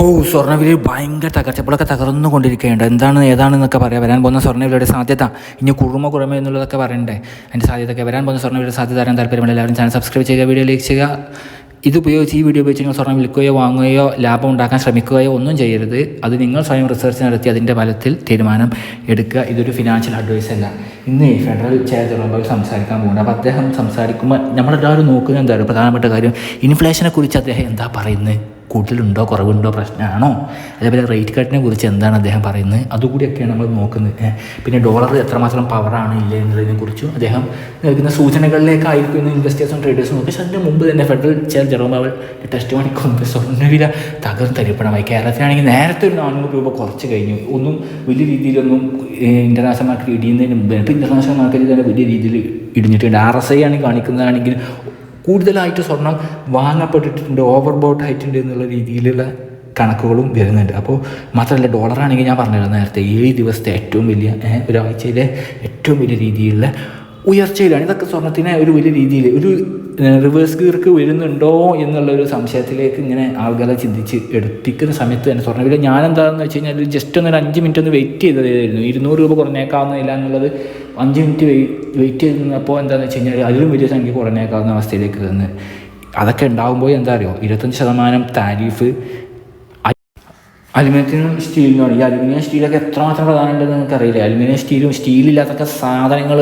ഓ സ്വർണവിലയിൽ ഭയങ്കര തകർച്ച ഇപ്പോഴൊക്കെ തകർന്നുകൊണ്ടിരിക്കുകയുണ്ട്. എന്താണ് ഏതാണെന്നൊക്കെ പറയാം. വരാൻ പോകുന്ന സ്വർണവിലയുടെ സാധ്യത. ഇനി കുറുമ കുറുമ എന്നുള്ളതൊക്കെ പറയണ്ടേ അതിന്റെ സാധ്യതയൊക്കെ വരാൻ പോകുന്ന സ്വർണവിലയുടെ സാധ്യത അറിയാൻ താല്പര്യമുള്ള എല്ലാവരും ചാനൽ സബ്സ്ക്രൈബ് ചെയ്യുക വീഡിയോ ലൈക്ക് ചെയ്യുക. ഇത് ഉപയോഗിച്ച് ഈ വീഡിയോ ഉപയോഗിച്ച് നിങ്ങൾ സ്വർണം വിൽക്കുകയോ വാങ്ങുകയോ ലാഭം ഉണ്ടാക്കാൻ ശ്രമിക്കുകയോ ഒന്നും ചെയ്യരുത്. അത് നിങ്ങൾ സ്വയം റിസർച്ച് നടത്തി അതിന്റെ ഫലത്തിൽ തീരുമാനം എടുക്കുക. ഇതൊരു ഫിനാൻഷ്യൽ അഡ്വൈസ് അല്ല. ഇന്ന് ഈ ഫെഡറൽ ചെയർ തുറമ്പോൾ സംസാരിക്കാൻ പോകുന്നത് അപ്പോൾ അദ്ദേഹം സംസാരിക്കുമ്പോൾ നമ്മളെല്ലാവരും നോക്കുന്നത് എന്താണ് പ്രധാനപ്പെട്ട കാര്യം. ഇൻഫ്ലേഷനെ കുറിച്ച് അദ്ദേഹം എന്താ പറയുന്നത്? കൂടുതലുണ്ടോ കുറവുണ്ടോ പ്രശ്നമാണോ? അതേപോലെ റേറ്റ് കട്ടിനെ കുറിച്ച് എന്താണ് അദ്ദേഹം പറയുന്നത്? അതുകൂടിയൊക്കെയാണ് നമ്മൾ നോക്കുന്നത്. പിന്നെ ഡോളർ എത്രമാത്രം പവറാണ് ഇല്ല എന്നതിനെ കുറിച്ചും അദ്ദേഹം നൽകുന്ന സൂചനകളിലേക്കായിരിക്കും ഇന്ന് ഇൻവെസ്റ്റേഴ്സും ട്രേഡേഴ്സും നോക്കി പക്ഷേ അതിന്റെ മുമ്പ് തന്നെ ഫെഡറൽ ചെയർ ജെറോമാവൽ ടെസ്റ്റ് മണിക്ക് മുമ്പ് സ്വർണവില തകർത്തരിപ്പണമായി കേരളത്തിലാണെങ്കിൽ നേരത്തെ ഒരു നാനൂറ് രൂപ കുറച്ച് കഴിഞ്ഞു. ഒന്നും വലിയ രീതിയിലൊന്നും ഇന്റർനാഷണൽ മാർക്കറ്റ് ഇടിയുന്നതിന് മുമ്പ് ഇന്റർനാഷണൽ മാർക്കറ്റിൽ തന്നെ വലിയ രീതിയിൽ ഇടിഞ്ഞിട്ടുണ്ട്. ആർ എസ് ഐ ആണ് കാണിക്കുന്നതാണെങ്കിൽ കൂടുതലായിട്ട് സ്വർണം വാങ്ങപ്പെട്ടിട്ടുണ്ട് ഓവർ ബോട്ട് ആയിട്ടുണ്ട് എന്നുള്ള രീതിയിലുള്ള കണക്കുകളും വരുന്നുണ്ട്. അപ്പോൾ മാത്രമല്ല ഡോളറാണെങ്കിൽ ഞാൻ പറഞ്ഞിരുന്നു നേരത്തെ ഏഴ് ദിവസത്തെ ഏറ്റവും വലിയ ഒരാഴ്ചയിലെ ഏറ്റവും വലിയ രീതിയിലുള്ള ഉയർച്ചയിലാണ്. ഇതൊക്കെ സ്വർണത്തിനെ ഒരു വലിയ രീതിയിൽ ഒരു റിവേഴ്സ് ഗീർക്ക് വരുന്നുണ്ടോ എന്നുള്ള ഒരു സംശയത്തിലേക്ക് ഇങ്ങനെ ആളുകളെ ചിന്തിച്ച് എടുപ്പിക്കുന്ന സമയത്ത് തന്നെ സ്വർണവില ഞാൻ എന്താണെന്ന് വെച്ച് കഴിഞ്ഞാൽ ജസ്റ്റ് ഒന്ന് ഒരു അഞ്ച് മിനിറ്റ് ഒന്ന് വെയിറ്റ് ചെയ്തതായിരുന്നു. ഇരുന്നൂറ് രൂപ കുറഞ്ഞേക്കാവുന്നില്ല എന്നുള്ളത് അഞ്ച് മിനിറ്റ് വെയിറ്റ് ചെയ്ത് നിന്നപ്പോൾ എന്താണെന്ന് വെച്ച് കഴിഞ്ഞാൽ അതിലും വലിയ സംഖ്യ കുറഞ്ഞേക്കാവുന്ന അവസ്ഥയിലേക്ക് തന്നെ അതൊക്കെ ഉണ്ടാകുമ്പോൾ എന്താ അറിയോ? ഇരുപത്തഞ്ച് ശതമാനം താരിഫ് അലുമിനിയത്തിനും സ്റ്റീലിനുമാണ്. ഈ അലുമിനിയം സ്റ്റീലൊക്കെ എത്രമാത്രം പ്രധാനമുണ്ടെന്ന് നിങ്ങൾക്ക് അറിയില്ല അലുമിനിയം സ്റ്റീലും സ്റ്റീലില്ലാത്തൊക്കെ സാധനങ്ങൾ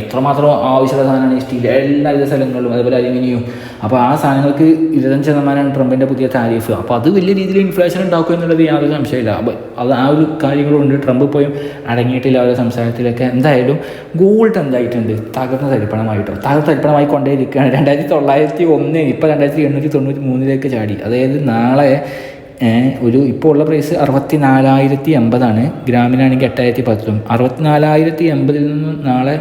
എത്രമാത്രം ആവശ്യമുള്ള സാധനമാണ് ഈ സ്റ്റീൽ എല്ലാവിധ സ്ഥലങ്ങളിലും അതുപോലെ അലുമിനിയം. അപ്പോൾ ആ സാധനങ്ങൾക്ക് ഇരുപത്തഞ്ച് ശതമാനമാണ് ട്രംപിന്റെ പുതിയ താരിഫ് അപ്പോൾ അത് വലിയ രീതിയിൽ ഇൻഫ്ലേഷൻ ഉണ്ടാക്കും എന്നുള്ളത് യാതൊരു സംശയമില്ല അപ്പോൾ അത് ആ ഒരു കാര്യങ്ങളുണ്ട് ട്രംപ് പോയും അടങ്ങിയിട്ടില്ല അവരുടെ സംസാരത്തിലൊക്കെ. എന്തായാലും ഗോൾഡ് എന്തായിട്ടുണ്ട്? തകർന്ന തരിപ്പണമായിട്ടോ? തകർന്ന തരിപ്പണമായി കൊണ്ടേ ഇരിക്കുകയാണ്. രണ്ടായിരത്തി തൊള്ളായിരത്തി ഒന്ന് ഇപ്പോൾ രണ്ടായിരത്തി എണ്ണൂറ്റി തൊണ്ണൂറ്റി മൂന്നിലേക്ക് ചാടി. അതായത് നാളെ ഒരു ഇപ്പോൾ ഉള്ള പ്രൈസ് അറുപത്തി നാലായിരത്തി എൺപതാണ് ഗ്രാമിനാണെങ്കിൽ എട്ടായിരത്തി പത്തും അറുപത്തി നാലായിരത്തി എൺപതിൽ നിന്ന് നാളെ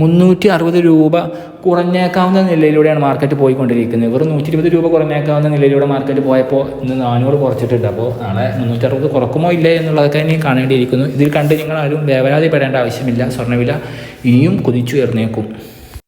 മുന്നൂറ്റി അറുപത് രൂപ കുറഞ്ഞേക്കാവുന്ന നിലയിലൂടെയാണ് മാർക്കറ്റ് പോയിക്കൊണ്ടിരിക്കുന്നത്. വെറും നൂറ്റി ഇരുപത് രൂപ കുറഞ്ഞേക്കാവുന്ന നിലയിലൂടെ മാർക്കറ്റ് പോയപ്പോൾ ഇന്ന് നാനൂറ് കുറച്ചിട്ടുണ്ട്. അപ്പോൾ നാളെ മുന്നൂറ്റി അറുപത് കുറക്കുമോ ഇല്ലേ എന്നുള്ളതൊക്കെ ഇനി കാണേണ്ടിയിരിക്കുന്നു. ഇതിൽ കണ്ട് നിങ്ങൾ ആരും വേവലാതിപ്പെടേണ്ട ആവശ്യമില്ല. സ്വർണവില ഇനിയും കുതിച്ചുയർന്നേക്കും.